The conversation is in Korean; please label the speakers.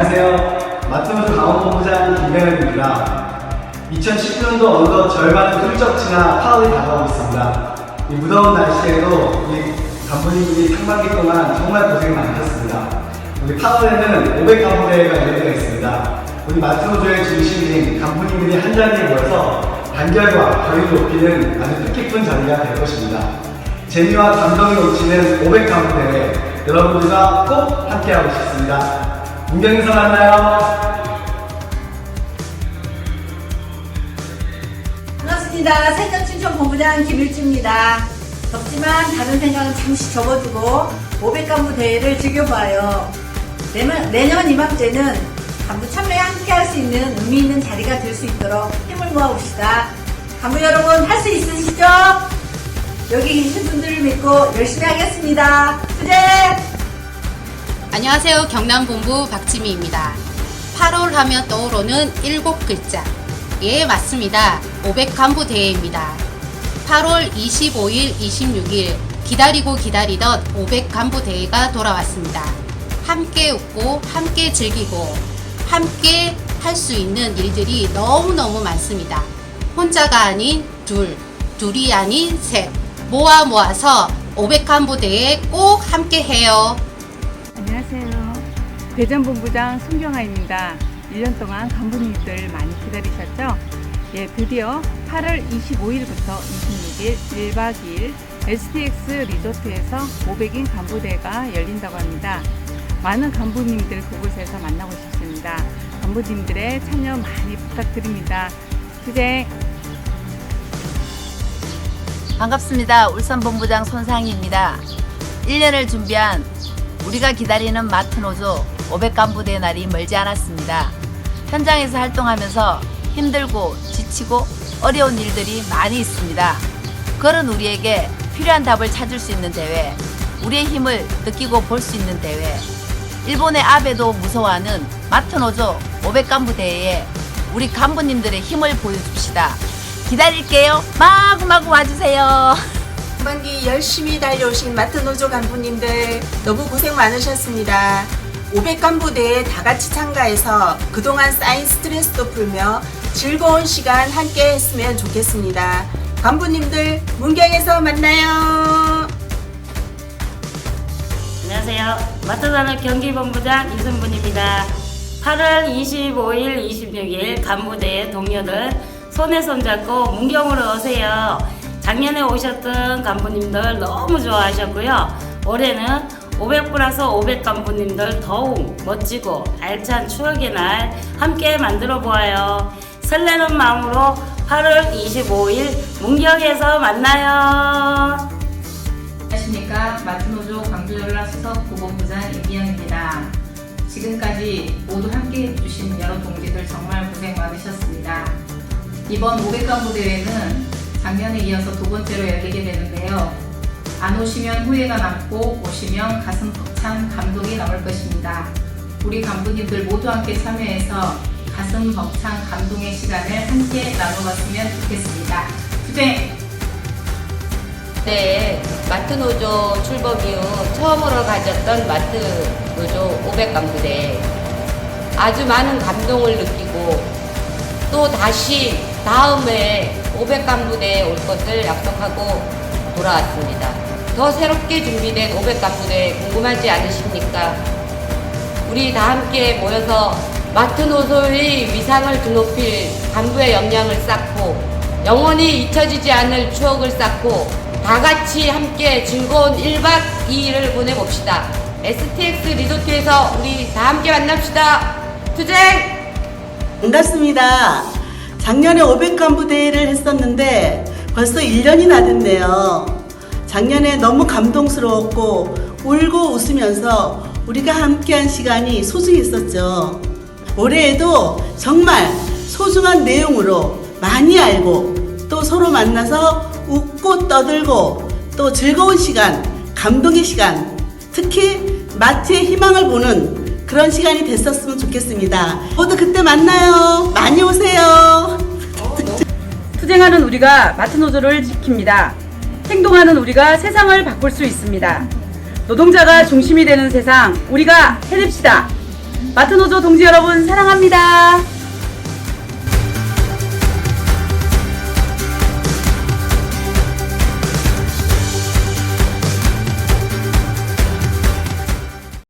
Speaker 1: 안녕하세요. 마트노조 강원본부장 김병현입니다. 2019년도 어느덧 절반은 훌쩍 지나 파월이 다가오고 있습니다. 이 무더운 날씨에도 우리 간부님들이 상반기 동안 정말 고생 많으셨습니다. 우리 파월에는 500 간부 대회가 열리게 있습니다. 우리 마트노조의 중심인 간부님들이 한 자리에 모여서 단결과 결의를 높이는 아주 뜻깊은 자리가 될 것입니다. 재미와 감동이 넘치는 500 간부 대회 여러분들과 꼭 함께하고 싶습니다. 문경에서 만나요.
Speaker 2: 반갑습니다. 새정춘천 본부장 김일주입니다. 덥지만 다른 생각은 잠시 접어두고 500간부 대회를 즐겨봐요. 내년, 내년 이맘때는 간부 참여에 함께 할 수 있는 의미 있는 자리가 될 수 있도록 힘을 모아봅시다. 간부 여러분 할 수 있으시죠? 여기 계신 분들을 믿고 열심히 하겠습니다. 투쟁!
Speaker 3: 안녕하세요. 경남본부 박지미입니다. 8월 하면 떠오르는 일곱 글자. 예, 맞습니다. 500 간부 대회입니다. 8월 25일, 26일 기다리고 기다리던 500 간부 대회가 돌아왔습니다. 함께 웃고, 함께 즐기고, 함께 할 수 있는 일들이 너무너무 많습니다. 혼자가 아닌 둘, 둘이 아닌 셋. 모아 모아서 500 간부 대회 꼭 함께 해요.
Speaker 4: 대전본부장 송경아입니다. 1년 동안 간부님들 많이 기다리셨죠? 예, 드디어 8월 25일부터 26일 1박 2일 STX 리조트에서 500인 간부대가 열린다고 합니다. 많은 간부님들 그곳에서 만나고 싶습니다. 간부님들의 참여 많이 부탁드립니다. 투쟁!
Speaker 5: 반갑습니다. 울산본부장 손상희입니다. 1년을 준비한 우리가 기다리는 마트 노조 500간 부대 날이 멀지 않았습니다. 현장에서 활동하면서 힘들고 지치고 어려운 일들이 많이 있습니다. 그런 우리에게 필요한 답을 찾을 수 있는 대회, 우리의 힘을 느끼고 볼 수 있는 대회, 일본의 아베도 무서워하는 마트노조 500간 부 대회에 우리 간부님들의 힘을 보여줍시다. 기다릴게요. 마구마구 와주세요.
Speaker 6: 상반기 열심히 달려오신 마트노조 간부님들 너무 고생 많으셨습니다. 500 간부대에 다 같이 참가해서 그동안 쌓인 스트레스도 풀며 즐거운 시간 함께 했으면 좋겠습니다. 간부님들 문경에서 만나요.
Speaker 7: 안녕하세요. 마트산업 경기본부장 이순분입니다. 8월 25일, 26일 간부대 동료들 손에 손잡고 문경으로 오세요. 작년에 오셨던 간부님들 너무 좋아하셨고요. 올해는 500 플러스 500 간부님들 더욱 멋지고 알찬 추억의 날 함께 만들어 보아요. 설레는 마음으로 8월 25일 문경에서 만나요.
Speaker 8: 안녕하십니까 마트노조 광주연락 수석 부본부장 임미영입니다. 지금까지 모두 함께 해주신 여러 동지들 정말 고생 많으셨습니다. 이번 500 간부 대회는 작년에 이어서 두 번째로 열리게 되는데요. 안 오시면 후회가 남고 오시면 가슴 벅찬 감동이 남을 것입니다. 우리 간부님들 모두 함께 참여해서 가슴 벅찬 감동의 시간을 함께 나눠봤으면 좋겠습니다. 투쟁!
Speaker 9: 네, 마트 노조 출범 이후 처음으로 가졌던 마트 노조 500간부대. 아주 많은 감동을 느끼고 또 다시 다음에 500간부대에 올 것을 약속하고 돌아왔습니다. 더 새롭게 준비된 500간부대 궁금하지 않으십니까? 우리 다 함께 모여서 마트노조의 위상을 드높일 간부의 역량을 쌓고 영원히 잊혀지지 않을 추억을 쌓고 다 같이 함께 즐거운 1박 2일을 보내봅시다. STX 리조트에서 우리 다 함께 만납시다. 투쟁!
Speaker 10: 반갑습니다. 작년에 500간 부 대회를 했었는데 벌써 1년이나 됐네요. 작년에 너무 감동스러웠고 울고 웃으면서 우리가 함께한 시간이 소중했었죠. 올해에도 정말 소중한 내용으로 많이 알고 또 서로 만나서 웃고 떠들고 또 즐거운 시간, 감동의 시간, 특히 마트의 희망을 보는 그런 시간이 됐었으면 좋겠습니다. 모두 그때 만나요. 많이 오세요.
Speaker 4: 투쟁하는 우리가 마트 노조를 지킵니다. 행동하는 우리가 세상을 바꿀 수 있습니다. 노동자가 중심이 되는 세상 우리가 해냅시다. 마트노조 동지 여러분 사랑합니다.